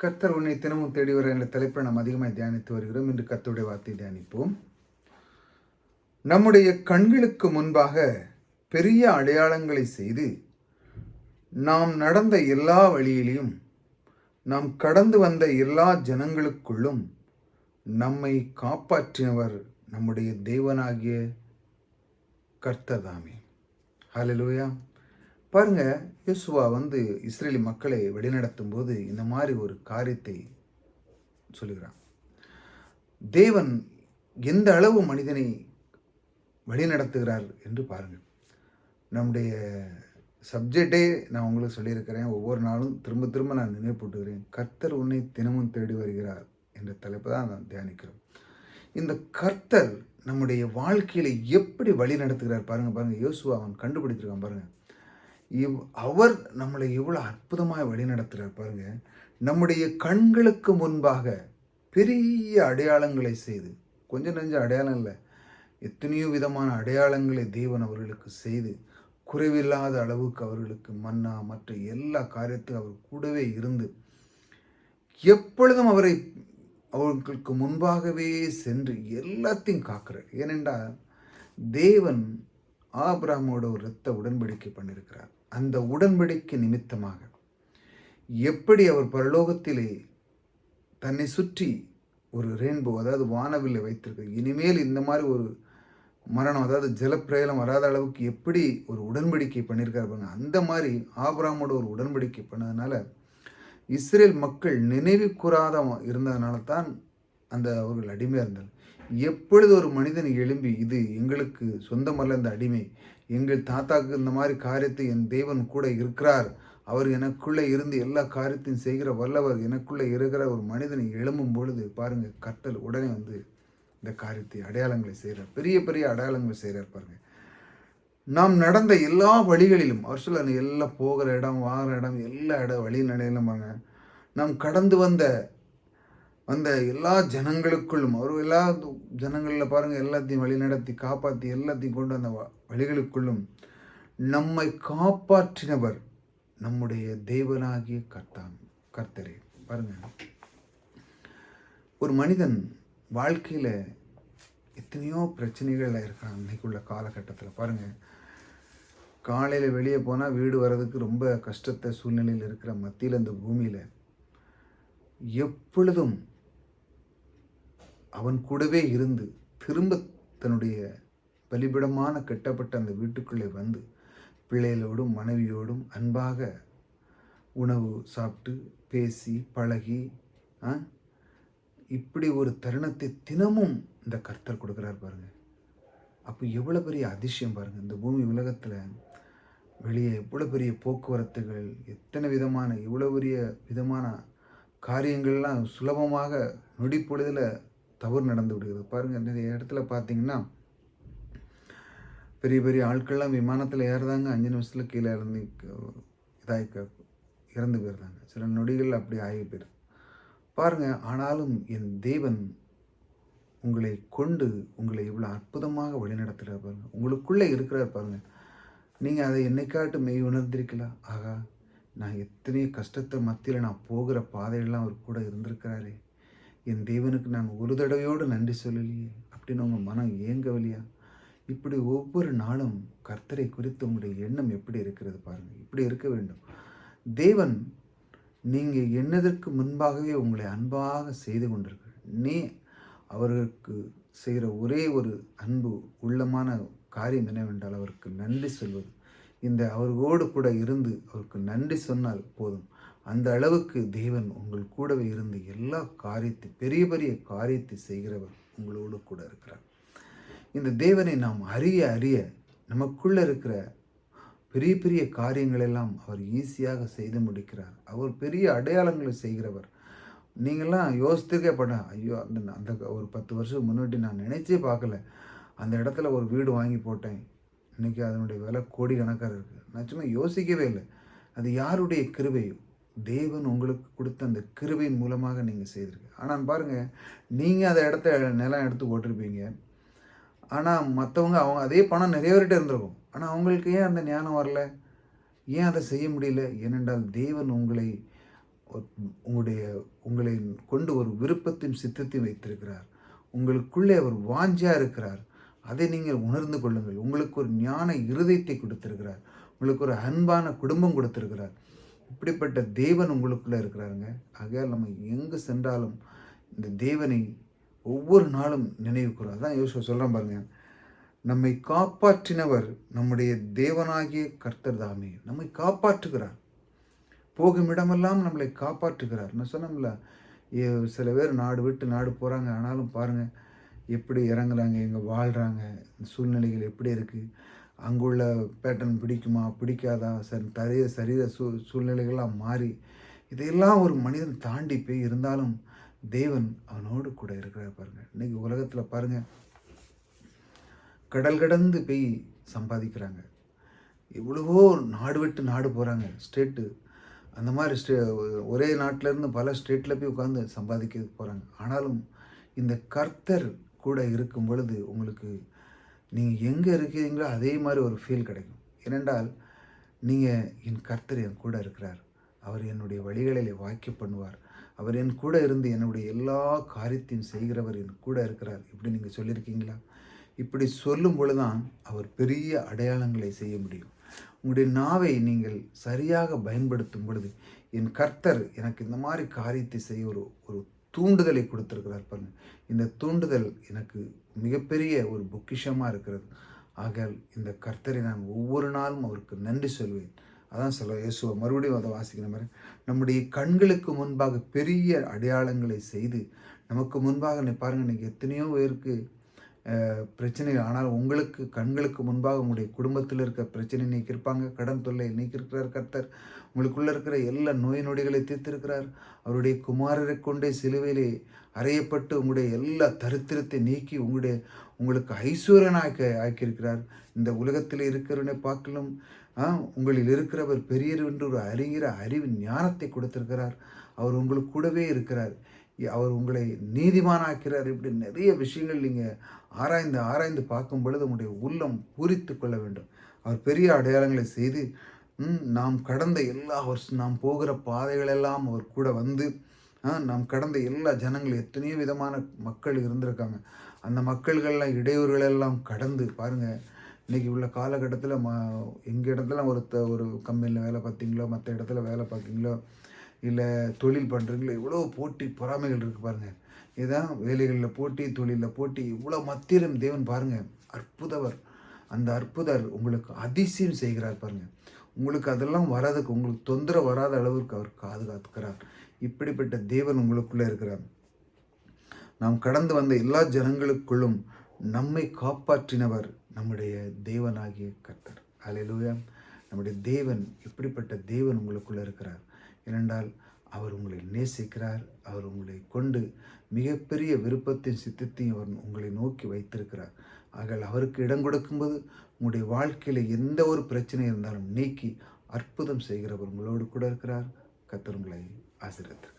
கர்த்தர் உன்னை தினமும் தேடி வர என்ற தலைப்பை நாம் அதிகமாக தியானித்து வருகிறோம். இன்று கத்தருடைய வார்த்தை தியானிப்போம். நம்முடைய கண்களுக்கு முன்பாக பெரிய அடையாளங்களை செய்து நாம் நடந்த எல்லா வழியிலையும் நாம் கடந்து வந்த எல்லா ஜனங்களுக்குள்ளும் நம்மை காப்பாற்றினவர் நம்முடைய தேவனாகிய கர்த்ததாமே ஹalleluya பாருங்க யோசுவா வந்து இஸ்ரேலி மக்களை வழிநடத்தும் போது இந்த மாதிரி ஒரு காரியத்தை சொல்லுகிறான். தேவன் எந்த அளவு மனிதனை வழிநடத்துகிறார் என்று பாருங்கள். நம்முடைய சப்ஜெக்டே நான் உங்களுக்கு சொல்லியிருக்கிறேன். ஒவ்வொரு நாளும் திரும்ப திரும்ப நான் நினைவுபட்டுகிறேன் கர்த்தர் உன்னை தினமும் தேடி வருகிறார் என்ற தலைப்பு தான் நான் தியானிக்கிறோம். இந்த கர்த்தர் நம்முடைய வாழ்க்கையில எப்படி வழி நடத்துகிறார் பாருங்க. பாருங்கள் யோசுவா அவன் கண்டுபிடிச்சிருக்கான் பாருங்கள் இவ் அவர் நம்மளை எவ்வளோ அற்புதமாக வழி நடத்துகிறார் பாருங்க. நம்முடைய கண்களுக்கு முன்பாக பெரிய அடையாளங்களை செய்து கொஞ்சம் நெஞ்ச அடையாளம் இல்லை எத்தனையோ விதமான அடையாளங்களை தேவன் அவர்களுக்கு செய்து குறைவில்லாத அளவுக்கு அவர்களுக்கு மன்னா மற்ற எல்லா காரியத்தையும் அவர் கூடவே இருந்து எப்பொழுதும் அவரை அவர்களுக்கு முன்பாகவே சென்று எல்லாத்தையும் காக்கிறார். ஏனென்றால் தேவன் ஆபிராமோட ஒரு இரத்த உடன்படிக்கை பண்ணியிருக்கிறார் அந்த உடன்படிக்கை நிமித்தமாக எப்படி அவர் பரலோகத்திலே தன்னை சுற்றி ஒரு ரெயின்போ அதாவது வானவில்லை வைத்திருக்க இனிமேல் இந்த மாதிரி ஒரு மரணம் அதாவது ஜலப்பிரயலம் வராத அளவுக்கு எப்படி ஒரு உடன்படிக்கை பண்ணியிருக்காரு பாருங்க. அந்த மாதிரி ஆபராமோட ஒரு உடன்படிக்கை பண்ணதுனால இஸ்ரேல் மக்கள் நினைவு கூறாத இருந்ததுனால தான் அந்த அவர்கள் அடிமையாக இருந்தார் எப்பொழுது ஒரு மனிதன் எழும்பி இது எங்களுக்கு சொந்தமல்ல இந்த அடிமை. எங்கள் தாத்தாவுக்கு இந்த மாதிரி காரியத்தை என் தேவன் கூட இருக்கிறார். அவர் எனக்குள்ளே இருந்து எல்லா காரியத்தையும் செய்கிற வல்லவர் எனக்குள்ளே இருக்கிற ஒரு மனிதனை எழும்பும் பொழுது பாருங்கள் கத்தல் உடனே வந்து இந்த காரியத்தை அடையாளங்களை செய்கிறார். பெரிய பெரிய அடையாளங்களை செய்கிறார் பாருங்கள் நாம் நடந்த எல்லா வழிகளிலும் அவர் சொல்ல எல்லாம் போகிற இடம் வாங்குற இடம் எல்லா இடம் வழி நடையிலும் பாருங்கள் நாம் கடந்து வந்த வந்த எல்லா ஜனங்களுக்குள்ளும் அவர் எல்லா ஜனங்களில் பாருங்கள் எல்லாத்தையும் வழி நடத்தி காப்பாற்றி எல்லாத்தையும் கொண்டு வந்த வ- வழிகளுக்குள்ளும் நம்மை காப்பாற்றினவர் நம்முடைய தேவனாகிய கர்த்தான் கர்த்தரே. பாருங்கள் ஒரு மனிதன் வாழ்க்கையில் எத்தனையோ பிரச்சனைகளில் இருக்கான் அன்னைக்குள்ள காலகட்டத்தில். பாருங்கள் காலையில் வெளியே போனால் வீடு வர்றதுக்கு ரொம்ப கஷ்டத்தை சூழ்நிலையில் இருக்கிற மத்தியில் இந்த பூமியில் எப்பொழுதும் அவன் கூடவே இருந்து திரும்ப தன்னுடைய பலிபிடமான கட்டப்பட்ட அந்த வீட்டுக்குள்ளே வந்து பிள்ளைகளோடும் மனைவியோடும் அன்பாக உணவு சாப்பிட்டு பேசி பழகி ஆ, இப்படி ஒரு தருணத்தை தினமும் இந்த கர்த்தர் கொடுக்குறார் பாருங்கள் அப்போ எவ்வளோ பெரிய அதிசயம் பாருங்கள் இந்த பூமி உலகத்தில் வெளியே எவ்வளோ பெரிய போக்குவரத்துகள் எத்தனை விதமான இவ்வளோ பெரிய விதமான காரியங்கள்லாம் சுலபமாக நொடிப்பொழுதில் தவறு நடந்து விடுகிறது. பாருங்கள் நிறைய இடத்துல பார்த்தீங்கன்னா பெரிய பெரிய ஆட்கள்லாம் விமானத்தில் ஏறுறாங்க. அஞ்சு நிமிஷத்தில் கீழே இறந்து இதாகி இறந்து போயிருந்தாங்க சில நொடிகள் அப்படி ஆகி போயிருது பாருங்கள் ஆனாலும் என் தேவன் உங்களை கொண்டு உங்களை இவ்வளோ அற்புதமாக வழிநடத்துகிறார் பாருங்கள் உங்களுக்குள்ளே இருக்கிறார் பாருங்கள் நீங்கள் அதை என்னைக்காட்டு மெய் உணர்ந்திருக்கலாம் ஆகா நான் எத்தனையோ கஷ்டத்தை மத்தியில் நான் போகிற பாதையெல்லாம் அவர் கூட இருந்திருக்கிறாரே. என் தேவனுக்கு நான் ஒரு தடவையோடு நன்றி சொல்லலையே. அப்படின்னு உங்கள் மனம் ஏங்கவில்லையா இப்படி ஒவ்வொரு நாளும் கர்த்தரை குறித்து உங்களுடைய எண்ணம் எப்படி இருக்கிறது பாருங்கள் இப்படி இருக்க வேண்டும். தேவன் நீங்கள் எண்ணதற்கு முன்பாகவே உங்களை அன்பாக செய்து கொண்டிருக்க நீ அவர்களுக்கு செய்கிற ஒரே ஒரு அன்பு உள்ளமான காரியம் என்னவென்றால் அவருக்கு நன்றி சொல்வது. இந்த அவர்களோடு கூட இருந்து அவருக்கு நன்றி சொன்னால் போதும். அந்த அளவுக்கு தேவன் உங்கள் கூடவே இருந்து எல்லா காரியத்தை பெரிய பெரிய காரியத்தை செய்கிறவர் உங்களோடு கூட இருக்கிறார். இந்த தேவனை நாம் அறிய அறிய நமக்குள்ள இருக்கிற பெரிய பெரிய காரியங்கள் எல்லாம் அவர் ஈஸியாக செய்து முடிக்கிறார். அவர் பெரிய அடையாளங்களை செய்கிறவர். நீங்கள்லாம் யோசித்துக்கே பட ஐயோ அந்த அந்த ஒரு பத்து வருஷம் முன்னாடி நான் நினைச்சே பார்க்கல. அந்த இடத்துல ஒரு வீடு வாங்கி போட்டேன். இன்றைக்கி அதனுடைய விலை கோடி கணக்காக இருக்குது நான் சும்மா யோசிக்கவே இல்லை. அது யாருடைய கிருபையும் தேவன் உங்களுக்கு கொடுத்த அந்த கிருபையின் மூலமாக நீங்கள் செய்திருக்கு ஆனால் பாருங்கள் நீங்கள் அந்த இடத்த நிலம் எடுத்து போட்டிருப்பீங்க. ஆனால் மற்றவங்க அவங்க அதே பணம் நிறைய பேர்கிட்ட இருந்திருக்கும். ஆனால் அவங்களுக்கு ஏன் அந்த ஞானம் வரல? ஏன் அதை செய்ய முடியல? ஏனென்றால் தேவன் உங்களை உங்களுடைய உங்களை கொண்டு ஒரு விருப்பத்தையும் சித்தத்தையும் வைத்திருக்கிறார். உங்களுக்குள்ளே அவர் வாஞ்சியாக இருக்கிறார். அதை நீங்கள் உணர்ந்து கொள்ளுங்கள். உங்களுக்கு ஒரு ஞான இருதயத்தை கொடுத்திருக்கிறார். உங்களுக்கு ஒரு அன்பான குடும்பம் கொடுத்திருக்கிறார். இப்படிப்பட்ட தேவன் உங்களுக்குள்ளே இருக்கிறாருங்க. ஆகையால் நம்ம எங்கு சென்றாலும் இந்த தேவனை ஒவ்வொரு நாளும் நினைவு கூறும் அதான் யோசிச்சு சொல்கிறேன் பாருங்க. நம்மை காப்பாற்றினவர் நம்முடைய தேவனாகிய கர்த்தர் தாமே. நம்மை காப்பாற்றுகிறார். போகும் இடமெல்லாம் நம்மளை காப்பாற்றுகிறார். நான் சொன்னோம்ல ஏ- சில பேர் நாடு விட்டு நாடு போகிறாங்க ஆனாலும் பாருங்கள் எப்படி இறங்குறாங்க எங்கே வாழ்கிறாங்க சூழ்நிலைகள் எப்படி இருக்குது அங்குள்ள பேட்டர்ன் பிடிக்குமா பிடிக்காதா சரி தரிய சரீர சூ சூழ்நிலைகள்லாம் மாறி இதையெல்லாம் ஒரு மனிதன் தாண்டி போய் இருந்தாலும் தேவன் அவனோடு கூட இருக்கிறார் பாருங்கள் இன்றைக்கி உலகத்தில் பாருங்கள் கடல் கடந்து போய் சம்பாதிக்கிறாங்க. எவ்வளவோ நாடு விட்டு நாடு போகிறாங்க ஸ்டேட்டு அந்த மாதிரி ஸ்டே ஒரே நாட்டிலேருந்து பல ஸ்டேட்டில் போய் உட்காந்து சம்பாதிக்க போகிறாங்க ஆனாலும் இந்த கர்த்தர் கூட இருக்கும் பொழுது உங்களுக்கு நீங்கள் எங்கே இருக்கிறீங்களோ அதே மாதிரி ஒரு ஃபீல் கிடைக்கும். ஏனென்றால் நீங்கள் என் கர்த்தர் என் கூட இருக்கிறார். அவர் என்னுடைய வழிகளிலே வாக்கிய பண்ணுவார். அவர் என் கூட இருந்து என்னுடைய எல்லா காரியத்தையும் செய்கிறவர் என் கூட இருக்கிறார். இப்படி நீங்கள் சொல்லியிருக்கீங்களா? இப்படி சொல்லும் பொழுதுதான் அவர் பெரிய அடையாளங்களை செய்ய முடியும். உங்களுடைய நாவை நீங்கள் சரியாக பயன்படுத்தும் பொழுது என் கர்த்தர் எனக்கு இந்த மாதிரி காரியத்தை செய்ய ஒரு ஒரு தூண்டுதலை கொடுத்துருக்கிறார் பாருங்க. இந்த தூண்டுதல் எனக்கு மிகப்பெரிய ஒரு பொக்கிஷமாக இருக்கிறது. ஆக இந்த கர்த்தரை நான் ஒவ்வொரு நாளும் அவருக்கு நன்றி சொல்வேன். அதான் சொல்ல இயேசுவை மறுபடியும் அதை வாசிக்கிற மாதிரி. நம்முடைய கண்களுக்கு முன்பாக பெரிய அடையாளங்களை செய்து நமக்கு முன்பாக நீ பாருங்க எத்தனையோ பேருக்கு பிரச்சனைகள். ஆனால் உங்களுக்கு கண்களுக்கு முன்பாக உங்களுடைய குடும்பத்தில் இருக்க பிரச்சனை நீக்கியிருப்பாங்க. கடன் தொல்லை நீக்கியிருக்கிறார் கர்த்தர். உங்களுக்குள்ளே இருக்கிற எல்லா நோய் நொடிகளை தீர்த்திருக்கிறார். அவருடைய குமாரரை கொண்டே சிலுவையிலே அறையப்பட்டு உங்களுடைய எல்லா தரித்திரத்தை நீக்கி உங்களுடைய உங்களுக்கு ஐஸ்வரனாக ஆக்கியிருக்கிறார். இந்த உலகத்தில் இருக்கிறவனை பார்க்கலும் உங்களில் இருக்கிறவர் பெரியர் என்று ஒரு அறிகிற அறிவு ஞானத்தை கொடுத்திருக்கிறார். அவர் உங்களுக்கு கூடவே இருக்கிறார். அவர் உங்களை நீதிமானாக்கிறார் இப்படி நிறைய விஷயங்கள் நீங்கள் ஆராய்ந்து ஆராய்ந்து பார்க்கும் பொழுது உங்களுடைய உள்ளம் பூரித்து கொள்ள வேண்டும். அவர் பெரிய அடையாளங்களை செய்து நாம் கடந்த எல்லா வருஷம் நாம் போகிற பாதைகளெல்லாம் அவர் கூட வந்து ஆ, நாம் கடந்த எல்லா ஜனங்கள் எத்தனையோ விதமான மக்கள் இருந்திருக்காங்க. அந்த மக்கள்கள்லாம் இடையூறுகளெல்லாம் கடந்து பாருங்கள் இன்றைக்கி உள்ள காலகட்டத்தில் ம எங்கள் இடத்துல ஒருத்த ஒரு கம்பெனியில் வேலை பார்த்தீங்களோ மற்ற இடத்துல வேலை பார்க்கீங்களோ இல்லை தொழில் பண்ணுறீங்களோ எவ்வளோ போட்டி பொறாமைகள் இருக்குது பாருங்கள் இதுதான் வேலைகளில் போட்டி தொழிலில் போட்டி இவ்வளோ மத்தியிலும் தேவன் பாருங்கள் அற்புதவர். அந்த அற்புதர் உங்களுக்கு அதிசயம் செய்கிறார் பாருங்கள் உங்களுக்கு அதெல்லாம் வராதுக்கு உங்களுக்கு தொந்தரவு வராத அளவுக்கு அவர் பாதுகாத்துக்கிறார் இப்படிப்பட்ட தேவன் உங்களுக்குள்ளே இருக்கிறார். நாம் கடந்து வந்த எல்லா ஜனங்களுக்குள்ளும் நம்மை காப்பாற்றினவர் நம்முடைய தேவனாகிய கர்த்தர். அலையிலூயா நம்முடைய தேவன் இப்படிப்பட்ட தேவன் உங்களுக்குள்ளே இருக்கிறார். ஏனென்றால் அவர் உங்களை நேசிக்கிறார் அவர் உங்களை கொண்டு மிகப்பெரிய விருப்பத்தையும் சித்தத்தையும் அவர் உங்களை நோக்கி வைத்திருக்கிறார். ஆகல் அவருக்கு இடம் கொடுக்கும்போது உங்களுடைய வாழ்க்கையில் எந்த ஒரு பிரச்சனை இருந்தாலும் நீக்கி அற்புதம் செய்கிறவர் உங்களோடு கூட இருக்கிறார். கத்தர் உங்களை ஆசீர்வத்திருக்கிறார்